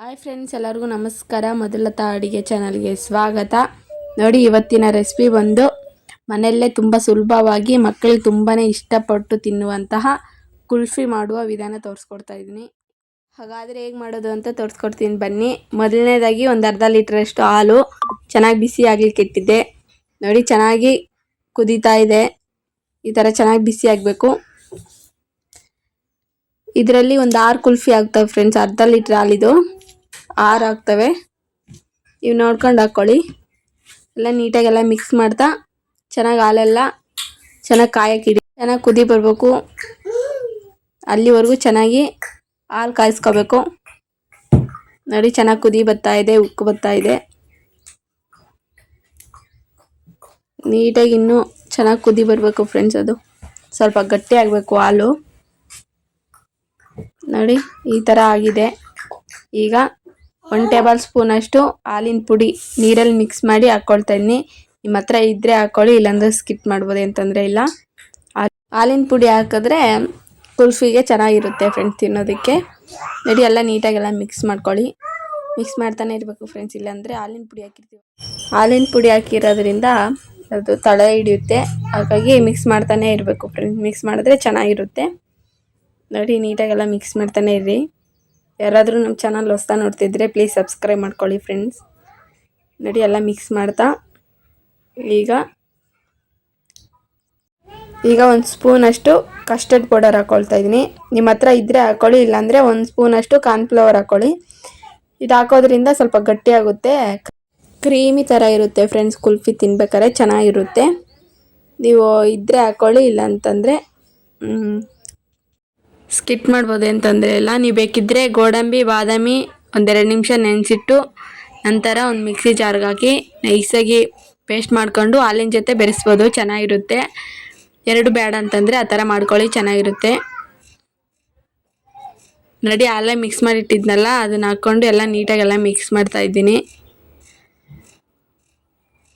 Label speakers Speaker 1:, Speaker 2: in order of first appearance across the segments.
Speaker 1: Hi friends ಎಲ್ಲರಿಗೂ ನಮಸ್ಕಾರ. ಮೊದಲತ ಅಡುಗೆ ಚಾನಲ್ಗೆ ಸ್ವಾಗತ. ನೋಡಿ, ಇವತ್ತಿನ ರೆಸಿಪಿ ಬಂದು ಮನೆಯಲ್ಲೇ ತುಂಬ ಸುಲಭವಾಗಿ ಮಕ್ಕಳಿಗೆ ತುಂಬಾ ಇಷ್ಟಪಟ್ಟು ತಿನ್ನುವಂತಹ ಕುಲ್ಫಿ ಮಾಡುವ ವಿಧಾನ ತೋರಿಸ್ಕೊಡ್ತಾ ಇದ್ದೀನಿ. ಹಾಗಾದರೆ ಹೇಗೆ ಮಾಡೋದು ಅಂತ ತೋರಿಸ್ಕೊಡ್ತೀನಿ ಬನ್ನಿ. ಮೊದಲನೇದಾಗಿ ಒಂದು ಅರ್ಧ ಲೀಟ್ರಷ್ಟು ಹಾಲು ಚೆನ್ನಾಗಿ ಬಿಸಿ ಆಗಲಿಕ್ಕೆ ಇಟ್ಟಿದ್ದೆ. ನೋಡಿ, ಚೆನ್ನಾಗಿ ಕುದೀತಾ ಇದೆ. ಈ ಥರ ಚೆನ್ನಾಗಿ ಬಿಸಿ ಆಗಬೇಕು. ಇದರಲ್ಲಿ ಒಂದು ಆರು ಕುಲ್ಫಿ ಆಗ್ತವೆ ಫ್ರೆಂಡ್ಸ್ ಅರ್ಧ ಲೀಟ್ರ್ ಹಾಲಿದು. ಆರು ಆಗ್ತವೆ. ಇವು ನೋಡ್ಕೊಂಡು ಹಾಕ್ಕೊಳ್ಳಿ ಎಲ್ಲ ನೀಟಾಗೆಲ್ಲ ಮಿಕ್ಸ್ ಮಾಡ್ತಾ ಚೆನ್ನಾಗಿ ಹಾಲೆಲ್ಲ ಚೆನ್ನಾಗಿ ಕಾಯಕ್ಕಿಡಿ ಚೆನ್ನಾಗಿ ಕುದಿ ಬರಬೇಕು. ಅಲ್ಲಿವರೆಗೂ ಚೆನ್ನಾಗಿ ಹಾಲು ಕಾಯಿಸ್ಕೋಬೇಕು. ನೋಡಿ ಚೆನ್ನಾಗಿ ಕುದಿ ಬರ್ತಾ ಇದೆ, ಉಕ್ಕು ಬರ್ತಾ ಇದೆ. ನೀಟಾಗಿ ಇನ್ನೂ ಚೆನ್ನಾಗಿ ಕುದಿ ಬರಬೇಕು ಫ್ರೆಂಡ್ಸ್ ಅದು. ಸ್ವಲ್ಪ ಗಟ್ಟಿ ಆಗಬೇಕು ಹಾಲು. ನೋಡಿ, ಈ ಥರ ಆಗಿದೆ. ಈಗ ಒನ್ ಟೇಬಲ್ ಸ್ಪೂನ್ ಅಷ್ಟು ಹಾಲಿನ ಪುಡಿ ನೀರಲ್ಲಿ ಮಿಕ್ಸ್ ಮಾಡಿ ಹಾಕ್ಕೊಳ್ತಾ ಇದ್ದೀನಿ ನಿಮ್ಮ ಹತ್ರ ಇದ್ರೆ ಹಾಕೊಳ್ಳಿ, ಇಲ್ಲಾಂದ್ರೆ ಸ್ಕಿಪ್ ಮಾಡ್ಬೋದು ಅಂತಂದರೆ ಇಲ್ಲ. ಹಾಲಿನ ಪುಡಿ ಹಾಕಿದ್ರೆ ಕುಲ್ಫಿಗೆ ಚೆನ್ನಾಗಿರುತ್ತೆ ಫ್ರೆಂಡ್ಸ್ ತಿನ್ನೋದಕ್ಕೆ. ನೋಡಿ, ಎಲ್ಲ ನೀಟಾಗೆಲ್ಲ ಮಿಕ್ಸ್ ಮಾಡ್ಕೊಳ್ಳಿ. ಮಿಕ್ಸ್ ಮಾಡ್ತಾನೆ ಇರಬೇಕು ಫ್ರೆಂಡ್ಸ್ ಇಲ್ಲಾಂದರೆ ಹಾಲಿನ ಪುಡಿ ಹಾಕಿರ್ತೀವಿ. ಹಾಲಿನ ಪುಡಿ ಹಾಕಿರೋದ್ರಿಂದ ಅದು ತಳ ಹಿಡಿಯುತ್ತೆ. ಹಾಗಾಗಿ ಮಿಕ್ಸ್ ಮಾಡ್ತಾನೆ ಇರಬೇಕು ಫ್ರೆಂಡ್ಸ್ ಮಿಕ್ಸ್ ಮಾಡಿದ್ರೆ ಚೆನ್ನಾಗಿರುತ್ತೆ. ನೋಡಿ, ನೀಟಾಗೆಲ್ಲ ಮಿಕ್ಸ್ ಮಾಡ್ತಾನೆ ಇರ್ರಿ ಯಾರಾದರೂ ನಮ್ಮ ಚಾನಲ್ ಹೊಸ್ತಾ ನೋಡ್ತಿದ್ರೆ ಪ್ಲೀಸ್ ಸಬ್ಸ್ಕ್ರೈಬ್ ಮಾಡ್ಕೊಳ್ಳಿ ಫ್ರೆಂಡ್ಸ್ ನೋಡಿ ಎಲ್ಲ ಮಿಕ್ಸ್ ಮಾಡ್ತಾ. ಈಗ ಈಗ ಒಂದು ಸ್ಪೂನಷ್ಟು ಕಸ್ಟರ್ಡ್ ಪೌಡರ್ ಹಾಕ್ಕೊಳ್ತಾ ಇದ್ದೀನಿ. ನಿಮ್ಮ ಹತ್ರ ಇದ್ದರೆ ಹಾಕ್ಕೊಳ್ಳಿ ಇಲ್ಲಾಂದರೆ ಒಂದು ಸ್ಪೂನಷ್ಟು ಕಾರ್ನ್ಫ್ಲವರ್ ಹಾಕ್ಕೊಳ್ಳಿ ಇದು ಹಾಕೋದ್ರಿಂದ ಸ್ವಲ್ಪ ಗಟ್ಟಿಯಾಗುತ್ತೆ ಕ್ರೀಮಿ ಥರ ಇರುತ್ತೆ ಫ್ರೆಂಡ್ಸ್ ಕುಲ್ಫಿ ತಿನ್ಬೇಕಾದ್ರೆ ಚೆನ್ನಾಗಿರುತ್ತೆ. ನೀವು ಇದ್ದರೆ ಹಾಕ್ಕೊಳ್ಳಿ ಇಲ್ಲ ಸ್ಕಿಪ್ ಮಾಡ್ಬೋದು ಅಂತಂದ್ರೆ ಇಲ್ಲ ನೀವು ಬೇಕಿದ್ದರೆ ಗೋಡಂಬಿ, ಬಾದಾಮಿ ಒಂದೆರಡು ನಿಮಿಷ ನೆನೆಸಿಟ್ಟು, ನಂತರ ಒಂದು ಮಿಕ್ಸಿ ಜಾರ್ಗೆ ಹಾಕಿ ನೈಸಾಗಿ ಪೇಸ್ಟ್ ಮಾಡಿಕೊಂಡು ಹಾಲಿನ ಜೊತೆ ಬೆರೆಸ್ಬೋದು, ಚೆನ್ನಾಗಿರುತ್ತೆ. ಎರಡು ಬೇಡ ಅಂತಂದರೆ ಆ ಥರ ಮಾಡ್ಕೊಳ್ಳಿ, ಚೆನ್ನಾಗಿರುತ್ತೆ. ರೆಡಿ ಹಾಲೇ ಮಿಕ್ಸ್ ಮಾಡಿಟ್ಟಿದ್ನಲ್ಲ, ಅದನ್ನ ಹಾಕ್ಕೊಂಡು ಎಲ್ಲ ನೀಟಾಗೆಲ್ಲ ಮಿಕ್ಸ್ ಮಾಡ್ತಾ ಇದ್ದೀನಿ.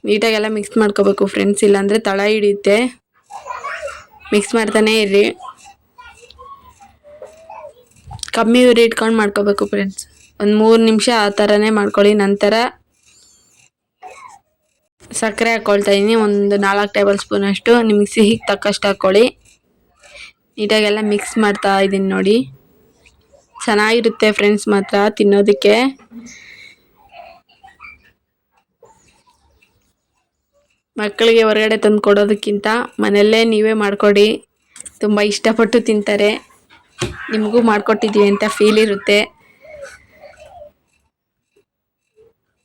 Speaker 1: ನೀಟಾಗೆಲ್ಲ ಮಿಕ್ಸ್ ಮಾಡ್ಕೋಬೇಕು, ಫ್ರೆಂಡ್ಸ್, ಇಲ್ಲಾಂದರೆ ತಳ ಹಿಡಿಯುತ್ತೆ. ಮಿಕ್ಸ್ ಮಾಡ್ತಾನೆ ಇರ್ರಿ. ಕಮ್ಮಿ ಉರಿ ಇಟ್ಕೊಂಡು ಮಾಡ್ಕೋಬೇಕು ಫ್ರೆಂಡ್ಸ್ ಒಂದು ಮೂರು ನಿಮಿಷ ಆ ಥರನೇ ಮಾಡ್ಕೊಳ್ಳಿ, ನಂತರ ಸಕ್ಕರೆ ಹಾಕ್ಕೊಳ್ತಾ ಇದ್ದೀನಿ ಒಂದು ನಾಲ್ಕು ಟೇಬಲ್ ಸ್ಪೂನ್ ಅಷ್ಟು. ನಿಮಗೆ ಸಿಹಿಗೆ ತಕ್ಕಷ್ಟು ಹಾಕ್ಕೊಳ್ಳಿ ನೀಟಾಗೆಲ್ಲ ಮಿಕ್ಸ್ ಮಾಡ್ತಾ ಇದ್ದೀನಿ ನೋಡಿ. ಚೆನ್ನಾಗಿರುತ್ತೆ ಫ್ರೆಂಡ್ಸ್ ಮಾತ್ರ ತಿನ್ನೋದಕ್ಕೆ. ಮಕ್ಕಳಿಗೆ ಹೊರಗಡೆ ತಂದು ಕೊಡೋದಕ್ಕಿಂತ ಮನೆಯಲ್ಲೇ ನೀವೇ ಮಾಡಿಕೊಡಿ. ತುಂಬ ಇಷ್ಟಪಟ್ಟು ತಿಂತಾರೆ. ನಿಮಗೂ ಮಾಡಿಕೊಟ್ಟಿದ್ದೀವಿ ಅಂತ ಫೀಲ್ ಇರುತ್ತೆ.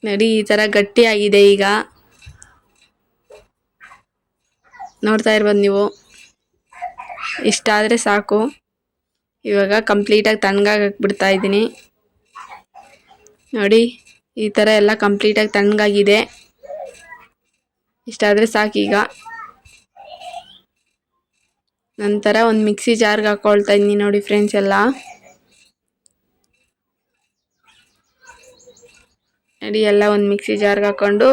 Speaker 1: ನೋಡಿ, ಈ ಥರ ಗಟ್ಟಿಯಾಗಿದೆ ಈಗ. ನೋಡ್ತಾ ಇರ್ಬೋದು ನೀವು. ಇಷ್ಟಾದರೆ ಸಾಕು. ಇವಾಗ ಕಂಪ್ಲೀಟಾಗಿ ತಣ್ಣಗಾಗಿ ಬಿಡ್ತಾ ಇದ್ದೀನಿ. ನೋಡಿ, ಈ ಥರ ಎಲ್ಲ ಕಂಪ್ಲೀಟಾಗಿ ತಣ್ಣಗಾಗಿದೆ ಇಷ್ಟಾದರೆ ಸಾಕೀಗ ನಂತರ ಒಂದು ಮಿಕ್ಸಿ ಜಾರ್ಗೆ ಹಾಕೊಳ್ತಾ ಇದ್ದೀನಿ ನೋಡಿ ಫ್ರೆಂಡ್ಸ್ ಎಲ್ಲ. ನೋಡಿ ಎಲ್ಲ ಒಂದು ಮಿಕ್ಸಿ ಜಾರ್ಗೆ ಹಾಕೊಂಡು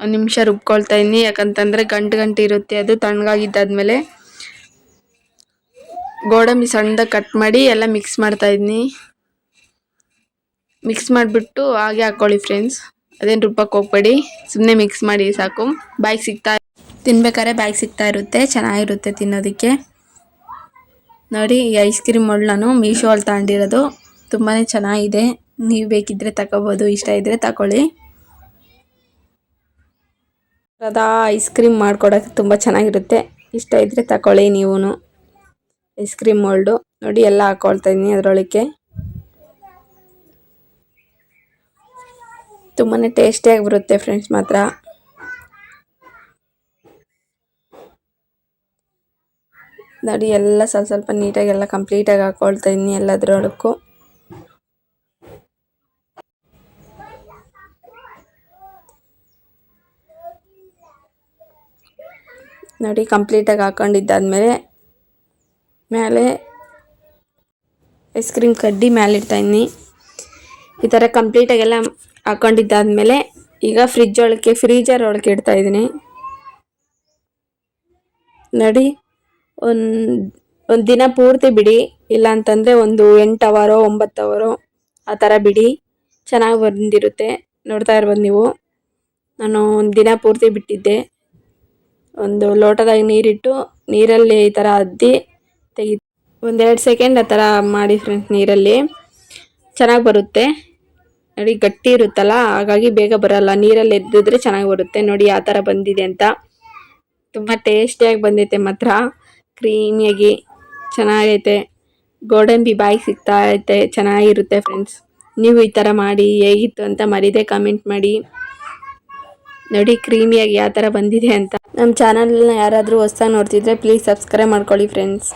Speaker 1: ಒಂದು ನಿಮಿಷ ರುಬ್ಕೊಳ್ತಾ ಇದ್ದೀನಿ ಯಾಕಂತಂದರೆ ಗಂಟು ಗಂಟು ಇರುತ್ತೆ, ಅದು ತಣ್ಣಗಾಗಿದ್ದಾದ್ಮೇಲೆ. ಗೋಡಂಬಿ ಸಣ್ಣದಾಗಿ ಕಟ್ ಮಾಡಿ ಎಲ್ಲ ಮಿಕ್ಸ್ ಮಾಡ್ತಾ ಇದ್ದೀನಿ ಮಿಕ್ಸ್ ಮಾಡಿಬಿಟ್ಟು ಹಾಗೆ ಹಾಕ್ಕೊಳ್ಳಿ ಫ್ರೆಂಡ್ಸ್ ಅದೇನು ರುಬ್ಬಕ್ಕೆ ಹೋಗ್ಬೇಡಿ. ಸುಮ್ಮನೆ ಮಿಕ್ಸ್ ಮಾಡಿ ಸಾಕು. ಬಾಯಿಗೆ ಸಿಗ್ತಾ ತಿನ್ಬೇಕಾದ್ರೆ ಬ್ಯಾಗ್ ಸಿಗ್ತಾ ಇರುತ್ತೆ, ಚೆನ್ನಾಗಿರುತ್ತೆ ತಿನ್ನೋದಕ್ಕೆ. ನೋಡಿ, ಈ ಐಸ್ ಕ್ರೀಮ್ ಮೊಳ್ಳು ನಾನು ಮೀಶೋ ಅಲ್ಲಿ ತಗೊಂಡಿರೋದು. ತುಂಬಾ ಚೆನ್ನಾಗಿದೆ. ನೀವು ಬೇಕಿದ್ದರೆ ತಗೋಬೋದು, ಇಷ್ಟ ಇದ್ದರೆ ತಗೊಳ್ಳಿ. ಅದ ಐಸ್ ಕ್ರೀಮ್ ಮಾಡ್ಕೊಡೋಕ್ಕೆ ತುಂಬ ಚೆನ್ನಾಗಿರುತ್ತೆ. ಇಷ್ಟ ಇದ್ದರೆ ತಗೊಳ್ಳಿ ನೀವು ಐಸ್ ಕ್ರೀಮ್ ಮೊಲ್ಡು ನೋಡಿ, ಎಲ್ಲ ಹಾಕ್ಕೊಳ್ತಾ ಇದ್ದೀನಿ ಅದರೊಳಗೆ ತುಂಬಾ ಟೇಸ್ಟಿಯಾಗಿ ಬರುತ್ತೆ ಫ್ರೆಂಡ್ಸ್ ಮಾತ್ರ. ನೋಡಿ, ಎಲ್ಲ ಸ್ವಲ್ಪ ಸ್ವಲ್ಪ ನೀಟಾಗಿ ಎಲ್ಲ ಕಂಪ್ಲೀಟಾಗಿ ಹಾಕ್ಕೊಳ್ತಾ ಇದ್ದೀನಿ ಎಲ್ಲದರೊಳಕ್ಕೂ. ನೋಡಿ, ಕಂಪ್ಲೀಟಾಗಿ ಹಾಕೊಂಡಿದ್ದಾದ್ಮೇಲೆ ಮೇಲೆ ಐಸ್ ಕ್ರೀಮ್ ಕಡ್ಡಿ ಮೇಲೆ ಇಡ್ತಾಯಿದ್ದೀನಿ ಈ ಥರ ಕಂಪ್ಲೀಟಾಗೆಲ್ಲ ಹಾಕೊಂಡಿದ್ದಾದ್ಮೇಲೆ ಈಗ ಫ್ರಿಜ್ ಒಳಗೆ ಫ್ರೀಜರ್ ಒಳಗೆ ಇಡ್ತಾಯಿದ್ದೀನಿ ನೋಡಿ. ಒಂದು ಒಂದು ದಿನ ಪೂರ್ತಿ ಬಿಡಿ ಇಲ್ಲ ಅಂತಂದರೆ ಒಂದು ಎಂಟು ಅವರೋ, ಒಂಬತ್ತು ಅವರೋ, ಆ ಥರ ಬಿಡಿ. ಚೆನ್ನಾಗಿ ಬಂದಿರುತ್ತೆ. ನೋಡ್ತಾ ಇರ್ಬೋದು ನೀವು. ನಾನು ಒಂದು ದಿನ ಪೂರ್ತಿ ಬಿಟ್ಟಿದ್ದೆ. ಒಂದು ಲೋಟದಾಗ ನೀರಿಟ್ಟು, ನೀರಲ್ಲಿ ಈ ಥರ ಅದ್ದಿ ತೆಗಿ ಒಂದೆರಡು ಸೆಕೆಂಡ್ ಆ ಥರ ಮಾಡಿ ಫ್ರೆಂಡ್ಸ್ ನೀರಲ್ಲಿ. ಚೆನ್ನಾಗಿ ಬರುತ್ತೆ. ನೋಡಿ, ಗಟ್ಟಿ ಇರುತ್ತಲ್ಲ, ಹಾಗಾಗಿ ಬೇಗ ಬರಲ್ಲ. ನೀರಲ್ಲಿ ಎದ್ದಿದ್ರೆ ಚೆನ್ನಾಗಿ ಬರುತ್ತೆ. ನೋಡಿ, ಆ ಥರ ಬಂದಿದೆ ಅಂತ. ತುಂಬ ಟೇಸ್ಟಿಯಾಗಿ ಬಂದೈತೆ ಮಾತ್ರ. ಕ್ರೀಮಿಯಾಗಿ ಚೆನ್ನಾಗೈತೆ. ಗೋಡಂಬಿ ಬಾಯಿಗೆ ಸಿಗ್ತಾ ಐತೆ, ಚೆನ್ನಾಗಿರುತ್ತೆ ಫ್ರೆಂಡ್ಸ್ ನೀವು ಈ ಥರ ಮಾಡಿ ಹೇಗಿತ್ತು ಅಂತ ಮರೀದೆ ಕಮೆಂಟ್ ಮಾಡಿ. ನೋಡಿ ಕ್ರೀಮಿಯಾಗಿ ಯಾವ ಥರ ಬಂದಿದೆ ಅಂತ. ನಮ್ಮ ಚಾನಲ್ನ ಯಾರಾದರೂ ಹೊಸ್ದಾಗಿ ನೋಡ್ತಿದ್ರೆ ಪ್ಲೀಸ್ ಸಬ್ಸ್ಕ್ರೈಬ್ ಮಾಡ್ಕೊಳ್ಳಿ ಫ್ರೆಂಡ್ಸ್